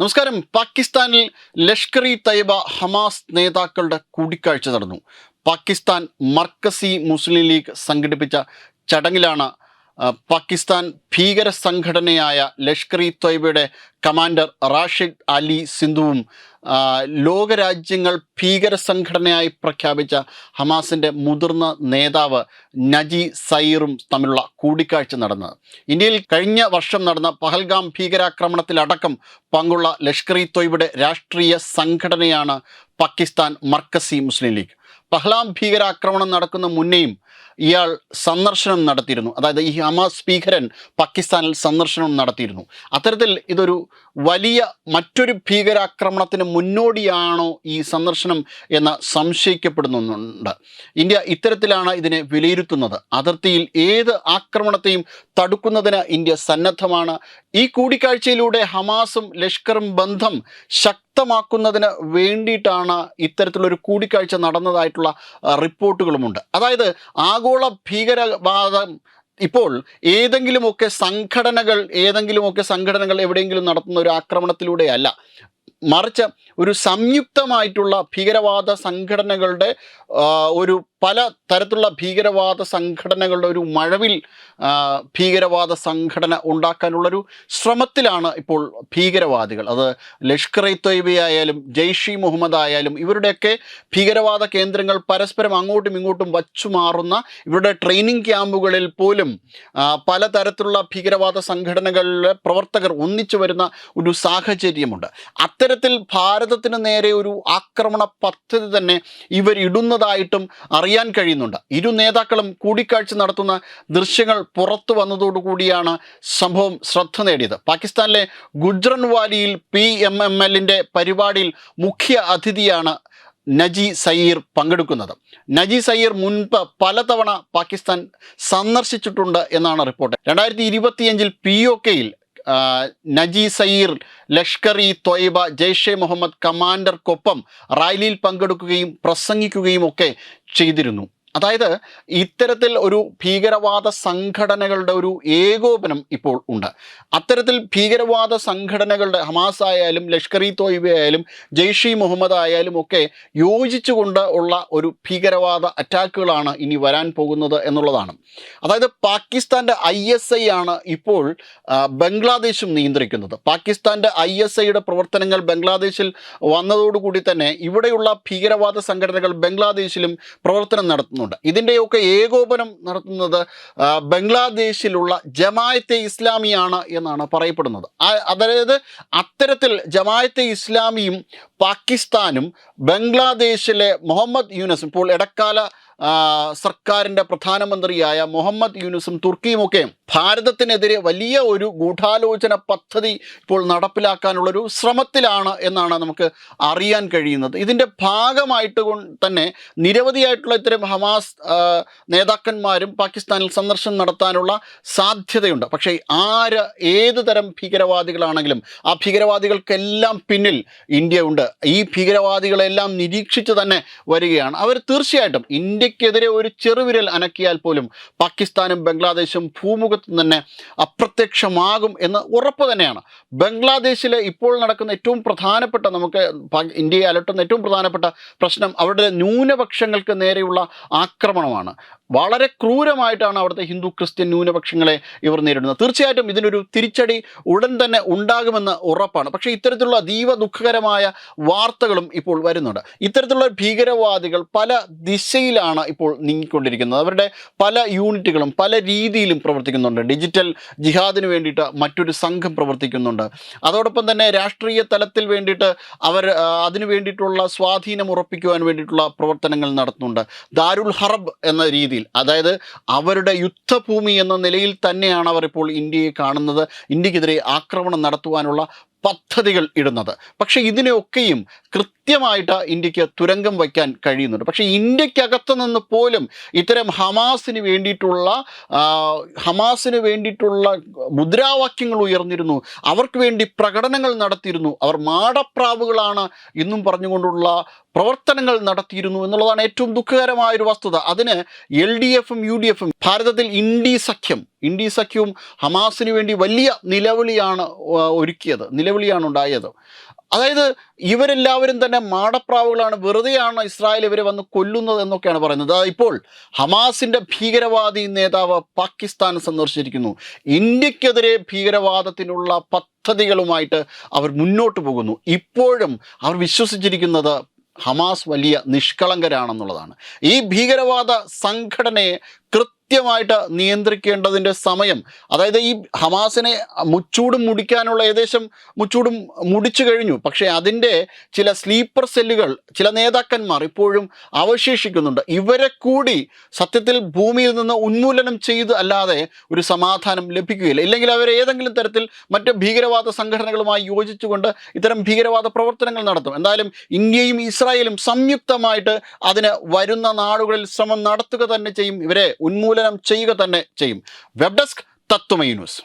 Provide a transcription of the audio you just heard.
നമസ്കാരം. പാകിസ്ഥാനിൽ Lashkar E Taiba Hamas നേതാക്കളുടെ കൂടിക്കാഴ്ച നടന്നു. പാകിസ്ഥാൻ മർക്കസി മുസ്ലിം ലീഗ് സംഘടിപ്പിച്ച ചടങ്ങിലാണ് പാകിസ്ഥാൻ ഭീകര സംഘടനയായ ലഷ്കർ ഇ തൊയ്ബയുടെ കമാൻഡർ റാഷിദ് അലി സിന്ധുവും ലോകരാജ്യങ്ങൾ ഭീകര സംഘടനയായി പ്രഖ്യാപിച്ച ഹമാസിന്റെ മുതിർന്ന നേതാവ് നജി സയീറും തമ്മിലുള്ള കൂടിക്കാഴ്ച നടന്നത്. ഇന്ത്യയിൽ കഴിഞ്ഞ വർഷം നടന്ന പഹൽഗാം ഭീകരാക്രമണത്തിലടക്കം പങ്കുള്ള ലഷ്കർ ഇ തൊയ്ബയുടെ രാഷ്ട്രീയ സംഘടനയാണ് പാകിസ്ഥാൻ മർക്കസി മുസ്ലിം ലീഗ്. പഹ്ലാം ഭീകരാക്രമണം നടക്കുന്ന മുന്നേയും ഇയാൾ സന്ദർശനം നടത്തിയിരുന്നു. അതായത് ഈ ഹമാസ് ഭീകരൻ പാകിസ്ഥാനിൽ സന്ദർശനം നടത്തിയിരുന്നു. അത്തരത്തിൽ ഇതൊരു വലിയ മറ്റൊരു ഭീകരാക്രമണത്തിന് മുന്നോടിയാണോ ഈ സന്ദർശനം എന്ന സംശയിക്കപ്പെടുന്നുണ്ട് ഇന്ത്യ ഇത്തരത്തിലാണ് ഇതിനെ വിലയിരുത്തുന്നത്. അതിർത്തിയിൽ ഏത് ആക്രമണത്തെയും തടുക്കുന്നതിന് ഇന്ത്യ സന്നദ്ധമാണ്. ഈ കൂടിക്കാഴ്ചയിലൂടെ ഹമാസും ലഷ്കറും ബന്ധം ശക്തമാക്കുന്നതിന് വേണ്ടിയിട്ടാണ് ഇത്തരത്തിലൊരു കൂടിക്കാഴ്ച നടന്നതായിട്ടുള്ള റിപ്പോർട്ടുകളുമുണ്ട്. അതായത് ആഗോള ഭീകരവാദം ഇപ്പോൾ ഏതെങ്കിലുമൊക്കെ സംഘടനകൾ ഏതെങ്കിലുമൊക്കെ സംഘടനകൾ എവിടെയെങ്കിലും നടത്തുന്ന ഒരു ആക്രമണത്തിലൂടെയല്ല. മറിച്ച് ഒരു സംയുക്തമായിട്ടുള്ള ഭീകരവാദ സംഘടനകളുടെ ഒരു പല തരത്തിലുള്ള ഭീകരവാദ സംഘടനകളുടെ ഒരു മഴവിൽ ഭീകരവാദ സംഘടന ഉണ്ടാക്കാനുള്ളൊരു ശ്രമത്തിലാണ് ഇപ്പോൾ ഭീകരവാദികൾ. അത് ലഷ്കർ ഇ തൊയ്ബ ആയാലും മുഹമ്മദ് ആയാലും ഇവരുടെയൊക്കെ ഭീകരവാദ കേന്ദ്രങ്ങൾ പരസ്പരം അങ്ങോട്ടും ഇങ്ങോട്ടും വച്ചു മാറുന്ന ഇവരുടെ ട്രെയിനിങ് ക്യാമ്പുകളിൽ പോലും പലതരത്തിലുള്ള ഭീകരവാദ സംഘടനകളിലെ പ്രവർത്തകർ ഒന്നിച്ചു വരുന്ന ഒരു സാഹചര്യമുണ്ട്. അത്തരത്തിൽ ഭാരതത്തിന് നേരെ ഒരു ആക്രമണ പദ്ധതി തന്നെ ഇവർ ഇടുന്നതായിട്ടും അറിയാൻ കഴിയുന്നുണ്ട്. ഇരു നേതാക്കളും കൂടിക്കാഴ്ച നടത്തുന്ന ദൃശ്യങ്ങൾ പുറത്തു വന്നതോടുകൂടിയാണ് സംഭവം ശ്രദ്ധ നേടിയത്. പാകിസ്ഥാനിലെ ഗുജ്റൻവാലിയിൽ പി എം എം എല്ലിന്റെ പരിപാടിയിൽ മുഖ്യ അതിഥിയാണ് നജി സയീർ പങ്കെടുക്കുന്നത്. നജി സയീർ മുൻപ് പലതവണ പാകിസ്ഥാൻ സന്ദർശിച്ചിട്ടുണ്ട് എന്നാണ് റിപ്പോർട്ട്. രണ്ടായിരത്തി ഇരുപത്തിയഞ്ചിൽ പി ഒ കെയിൽ നജി സയീർ ലഷ്കർ ഇ തൊയ്ബ ജെയ്ഷെ മുഹമ്മദ് കമാൻഡർക്കൊപ്പം റാലിയിൽ പങ്കെടുക്കുകയും പ്രസംഗിക്കുകയും ഒക്കെ ചെയ്തിരുന്നു. അതായത് ഇത്തരത്തിൽ ഒരു ഭീകരവാദ സംഘടനകളുടെ ഒരു ഏകോപനം ഇപ്പോൾ ഉണ്ട്. അത്തരത്തിൽ ഭീകരവാദ സംഘടനകളുടെ ഹമാസ് ആയാലും ലഷ്കർ ഇ തോയ്ബ ആയാലും ജെയ്ഷ് മുഹമ്മദ് ആയാലും ഒക്കെ യോജിച്ചുകൊണ്ട് ഉള്ള ഒരു ഭീകരവാദ അറ്റാക്കുകളാണ് ഇനി വരാൻ പോകുന്നത് എന്നുള്ളതാണ്. അതായത് പാകിസ്ഥാന്റെ ഐ എസ് ഐ ആണ് ഇപ്പോൾ ബംഗ്ലാദേശും നിയന്ത്രിക്കുന്നത്. പാകിസ്ഥാന്റെ ഐ എസ് ഐയുടെ പ്രവർത്തനങ്ങൾ ബംഗ്ലാദേശിൽ വന്നതോടുകൂടി തന്നെ ഇവിടെയുള്ള ഭീകരവാദ സംഘടനകൾ ബംഗ്ലാദേശിലും പ്രവർത്തനം നടത്തുന്നുണ്ട്. ഇതിന്റെയൊക്കെ ഏകോപനം നടത്തുന്നത് ബംഗ്ലാദേശിലുള്ള ജമായത്തെ ഇസ്ലാമിയാണ് എന്നാണ് പറയപ്പെടുന്നത്. അതായത് അത്തരത്തിൽ ജമായത്തെ ഇസ്ലാമിയും പാകിസ്ഥാനും ബംഗ്ലാദേശിലെ മുഹമ്മദ് യൂനസും ഇപ്പോൾ ഇടക്കാല സർക്കാരിന്റെ പ്രധാനമന്ത്രിയായ മുഹമ്മദ് യൂനുസും തുർക്കിയുമൊക്കെ ഭാരതത്തിനെതിരെ വലിയ ഒരു ഗൂഢാലോചന പദ്ധതി ഇപ്പോൾ നടപ്പിലാക്കാനുള്ളൊരു ശ്രമത്തിലാണ് എന്നാണ് നമുക്ക് അറിയാൻ കഴിയുന്നത്. ഇതിന്റെ ഭാഗമായിട്ട് തന്നെ നിരവധിയായിട്ടുള്ള ഇത്തരം ഹമാസ് നേതാക്കന്മാരും പാകിസ്ഥാനിൽ സന്ദർശനം നടത്താനുള്ള സാധ്യതയുണ്ട്. പക്ഷേ ആര് ഏത് തരം ഭീകരവാദികളാണെങ്കിലും ആ ഭീകരവാദികൾക്കെല്ലാം പിന്നിൽ ഇന്ത്യ ഉണ്ട് ഈ ഭീകരവാദികളെല്ലാം നിരീക്ഷിച്ച് തന്നെ വരികയാണ്. അവർ തീർച്ചയായിട്ടും ഇന്ത്യക്കെതിരെ ഒരു ചെറുവിരൽ അനക്കിയാൽ പോലും പാകിസ്ഥാനും ബംഗ്ലാദേശും ഭൂമുഖത്ത് തന്നെ അപ്രത്യക്ഷമാകും എന്ന് ഉറപ്പ് തന്നെയാണ്. ബംഗ്ലാദേശിലെ ഇപ്പോൾ നടക്കുന്ന ഏറ്റവും പ്രധാനപ്പെട്ട നമുക്ക് ഇന്ത്യയെ അലട്ടുന്ന ഏറ്റവും പ്രധാനപ്പെട്ട പ്രശ്നം അവരുടെ ന്യൂനപക്ഷങ്ങൾക്ക് നേരെയുള്ള ആക്രമണമാണ്. വളരെ ക്രൂരമായിട്ടാണ് അവിടുത്തെ ഹിന്ദു ക്രിസ്ത്യൻ ന്യൂനപക്ഷങ്ങളെ ഇവർ നേരിടുന്നത്. തീർച്ചയായിട്ടും ഇതിനൊരു തിരിച്ചടി ഉടൻ തന്നെ ഉണ്ടാകുമെന്ന് ഉറപ്പാണ്. പക്ഷേ ഇത്തരത്തിലുള്ള അതീവ ദുഃഖകരമായ വാർത്തകളും ഇപ്പോൾ വരുന്നുണ്ട്. ഇത്തരത്തിലുള്ള ഭീകരവാദികൾ പല ദിശയിലാണ് ഇപ്പോൾ നീങ്ങിക്കൊണ്ടിരിക്കുന്നത്. അവരുടെ പല യൂണിറ്റുകളും പല രീതിയിലും പ്രവർത്തിക്കുന്നുണ്ട്. ഡിജിറ്റൽ ജിഹാദിന് വേണ്ടിയിട്ട് മറ്റൊരു സംഘം പ്രവർത്തിക്കുന്നുണ്ട്. അതോടൊപ്പം തന്നെ രാഷ്ട്രീയ തലത്തിൽ വേണ്ടിയിട്ട് അവർ അതിനു വേണ്ടിയിട്ടുള്ള സ്വാധീനം ഉറപ്പിക്കുവാൻ വേണ്ടിയിട്ടുള്ള പ്രവർത്തനങ്ങൾ നടത്തുന്നുണ്ട്. ദാരുൽ ഹറബ് എന്ന രീതിയിൽ അതായത് അവരുടെ യുദ്ധഭൂമി എന്ന നിലയിൽ തന്നെയാണ് അവർ ഇപ്പോൾ ഇന്ത്യയെ കാണുന്നത്. ഇന്ത്യക്കെതിരെ ആക്രമണം നടത്തുവാനുള്ള പദ്ധതികൾ ഇടുന്നത്. പക്ഷേ ഇതിനെയൊക്കെയും കൃത്യമായിട്ട് ഇന്ത്യയ്ക്ക് തുരങ്കം വയ്ക്കാൻ കഴിയുന്നുണ്ട്. പക്ഷേ ഇന്ത്യക്കകത്ത് നിന്ന് പോലും ഇത്തരം ഹമാസിന് വേണ്ടിയിട്ടുള്ള ഹമാസിന് വേണ്ടിയിട്ടുള്ള മുദ്രാവാക്യങ്ങൾ ഉയർന്നിരുന്നു. അവർക്ക് വേണ്ടി പ്രകടനങ്ങൾ നടത്തിയിരുന്നു. അവർ മാടപ്രാവുകളാണ് എന്നും പറഞ്ഞുകൊണ്ടുള്ള പ്രവർത്തനങ്ങൾ നടത്തിയിരുന്നു എന്നുള്ളതാണ് ഏറ്റവും ദുഃഖകരമായ ഒരു വസ്തുത. അതിന് എൽ ഡി എഫും യു ഡി എഫും ഭാരതത്തിൽ ഇൻഡി സഖ്യം ഇൻഡി സഖ്യവും ഹമാസിന് വേണ്ടി വലിയ നിലവിളിയാണ് ഒരുക്കിയത് നിലവിളിയാണ് ഉണ്ടായത്. അതായത് ഇവരെല്ലാവരും തന്നെ മാടപ്രാവുകളാണ് വെറുതെയാണ് ഇസ്രായേൽ ഇവരെ വന്ന് കൊല്ലുന്നത് എന്നൊക്കെയാണ് പറയുന്നത്. ഇപ്പോൾ ഹമാസിന്റെ ഭീകരവാദി നേതാവ് പാകിസ്ഥാൻ സന്ദർശിച്ചിരിക്കുന്നു. ഇന്ത്യക്കെതിരെ ഭീകരവാദത്തിനുള്ള പദ്ധതികളുമായിട്ട് അവർ മുന്നോട്ട് പോകുന്നു. ഇപ്പോഴും അവർ വിശ്വസിച്ചിരിക്കുന്നത് ഹമാസ് വലിയ നിഷ്കളങ്കരാണെന്നുള്ളതാണ്. ഈ ഭീകരവാദ സംഘടനയെ കൃത്യമായിട്ട് നിയന്ത്രിക്കേണ്ടതിന്റെ സമയം അതായത് ഈ ഹമാസിനെ മുച്ചൂടും മുടിക്കാനുള്ള ഏകദേശം മുച്ചൂടും മുടിച്ചു കഴിഞ്ഞു. പക്ഷേ അതിന്റെ ചില സ്ലീപ്പർ സെല്ലുകൾ ചില നേതാക്കന്മാർ ഇപ്പോഴും അവശേഷിക്കുന്നുണ്ട്. ഇവരെ കൂടി സത്യത്തിൽ ഭൂമിയിൽ നിന്ന് ഉന്മൂലനം ചെയ്ത് അല്ലാതെ ഒരു സമാധാനം ലഭിക്കുകയില്ല. ഇല്ലെങ്കിൽ അവർ ഏതെങ്കിലും തരത്തിൽ മറ്റ് ഭീകരവാദ സംഘടനകളുമായി യോജിച്ചുകൊണ്ട് ഇത്തരം ഭീകരവാദ പ്രവർത്തനങ്ങൾ നടത്തും. എന്തായാലും ഇന്ത്യയും ഇസ്രായേലും സംയുക്തമായിട്ട് അതിന് വരുന്ന നാടുകളിൽ ശ്രമം നടത്തുക തന്നെ ചെയ്യും. ഇവരെ ഉന്മൂലനം ചെയ്യുക തന്നെ ചെയ്യും. Web desk Tatwamayi news.